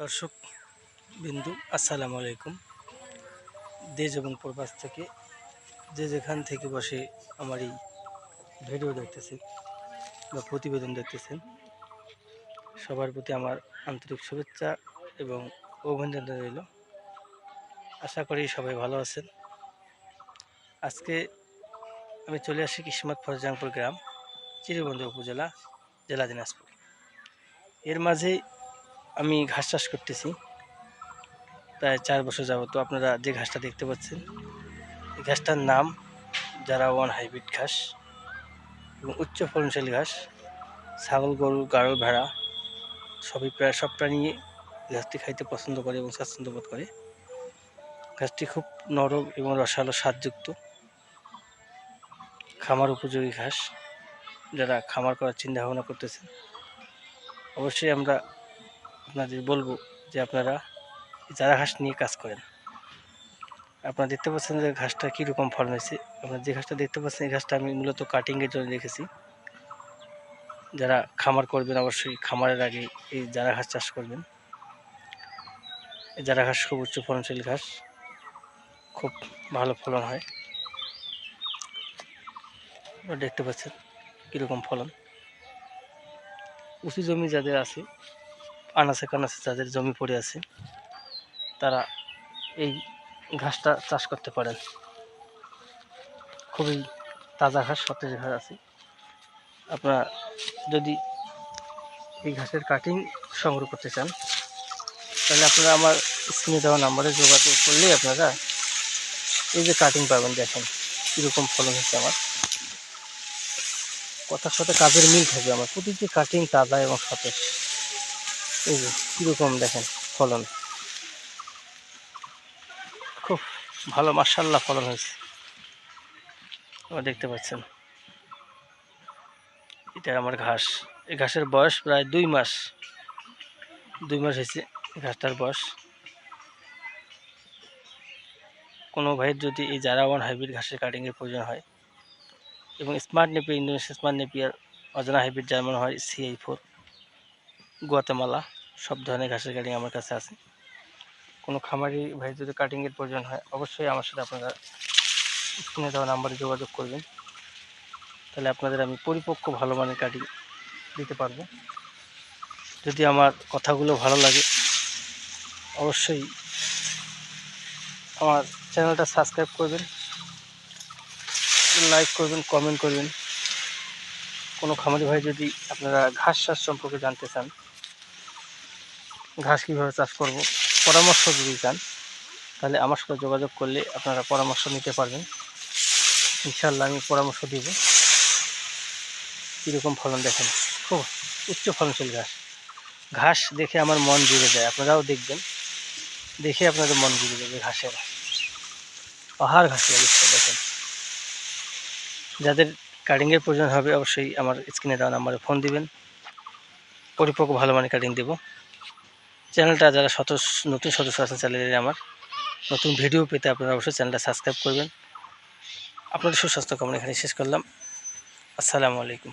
দর্শক বিন্দু, আসসালামু আলাইকুম। দেশ এবং প্রবাস থেকে যে যেখান থেকে বসে আমার এই ভিডিও দেখতেছেন বা প্রতিবেদন দেখতেছেন, সবার প্রতি আমার আন্তরিক শুভেচ্ছা এবং অভিনন্দন রইল। আশা করি সবাই ভালো আছেন। আজকে আমি চলে আসি কিসমত ফরজাংপুর গ্রাম, চিরবন্ধু উপজেলা, জেলা দিনাজপুর। এর মাঝে আমি ঘাস চাষ করতেছি। প্রায় চার বছর যাবত আপনারা যে ঘাসটা দেখতে পাচ্ছেন, এই ঘাসটার নাম যারা ওয়ান হাইব্রিড ঘাস এবং উচ্চ ফলনশীল ঘাস, ছাগল, গরু গাড়ো ভেড়া, সবই প্রায় সব প্রাণী ঘাসটি খাইতে পছন্দ করে এবং স্বাচ্ছন্দ্য বোধ করে। ঘাসটি খুব নরম এবং রসালো স্বাদযুক্ত। খামার উপযোগী ঘাস। যারা খামার করার চিন্তা ভাবনা করতেছেন, অবশ্যই আমরা আপনাদের বলব যে আপনারা যারা ঘাস নিয়ে কাজ করেন, আপনারা দেখতে পাচ্ছেন যে ঘাসটা কীরকম ফলন হয়েছে। আপনারা যে ঘাসটা দেখতে পাচ্ছেন, এই ঘাসটা আমি মূলত কাটিংয়ের জন্য রেখেছি। যারা খামার করবেন, অবশ্যই খামারের আগে এই যারা ঘাস চাষ করবেন যারা ঘাস, খুব উচ্চ ফলনশীল ঘাস, খুব ভালো ফলন হয়। দেখতে পাচ্ছেন কীরকম ফলন। উঁচু জমি যাদের আছে আনাচে কানাচে যাদের জমি পড়ে আছে। তারা এই ঘাসটা চাষ করতে পারেন। খুবই তাজা ঘাস, সতেজ ঘাস আছে। আপনারা যদি এই ঘাসের কাটিং সংগ্রহ করতে চান, তাহলে আপনারা আমার স্ক্রিনে দেওয়া নাম্বারে যোগাযোগ করলেই আপনারা এই যে কাটিং পাবেন, দেখেন কীরকম ফলন হচ্ছে আমার। কথার সাথে কাজের মিল থাকবে আমার। প্রতিটি কাটিং তাজা এবং সতেজ। এই যে, কীরকম দেখেন ফলন? খুব ভালো মার্শাল্লাহ ফলন হয়েছে। দেখতে পাচ্ছেন। এটা আমার ঘাস। এই ঘাসের বয়স প্রায় দুই মাস। দুই মাস হয়েছে ঘাসটার বয়স। কোনো ভাইয়ের যদি এই জারা ওয়ান হাইব্রিড ঘাসের কাটিংয়ের প্রয়োজন হয় এবং smart napier Indonesia smart napier অজানা হাইব্রিড জার্মান হয় সিআই ফোর গুয়াতেমালা সব ধরনের ঘাসের কাটিং আমার কাছে আছে। কোনো খামারি ভাই যদি কাটিংয়ের প্রয়োজন হয়, অবশ্যই আমার সাথে আপনারা স্ক্রিনে দেওয়া নাম্বারে যোগাযোগ করবেন। তাহলে আপনাদের আমি পরিপক্ক ভালো মানের কাটিং দিতে পারব। যদি আমার কথাগুলো ভালো লাগে, অবশ্যই আমার চ্যানেলটা সাবস্ক্রাইব করবেন লাইক করবেন কমেন্ট করবেন। কোনো খামারি ভাই যদি আপনারা ঘাস চাষ সম্পর্কে জানতে চান ঘাস কীভাবে চাষ করব? পরামর্শ যদি চান, তাহলে আমার সাথে যোগাযোগ করলে আপনারা পরামর্শ নিতে পারবেন। ইনশাল্লাহ আমি পরামর্শ দিব। কীরকম ফলন দেখেন? খুব উচ্চ ফলনশীল ঘাস। ঘাস দেখে আমার মন জুড়ে যায়। আপনারাও দেখবেন। দেখে আপনাদের মন জুড়ে যাবে ঘাসের। পাহাড় ঘাস দেখেন। যাদের কাটিংয়ের প্রয়োজন হবে, অবশ্যই আমার স্ক্রিনে দেওয়া নাম্বারে ফোন দিবেন। পরিপক্ক ভালো মানের কাটিং দেবো। চ্যানেলটা যারা সদস্য নতুন সদস্য আছেন চ্যানেলের আমার, নতুন ভিডিও পেতে আপনারা অবশ্যই চ্যানেলটা সাবস্ক্রাইব করবেন। আপনাদের সুস্বাস্থ্য কামনা এখানে শেষ করলাম। আসসালামু আলাইকুম।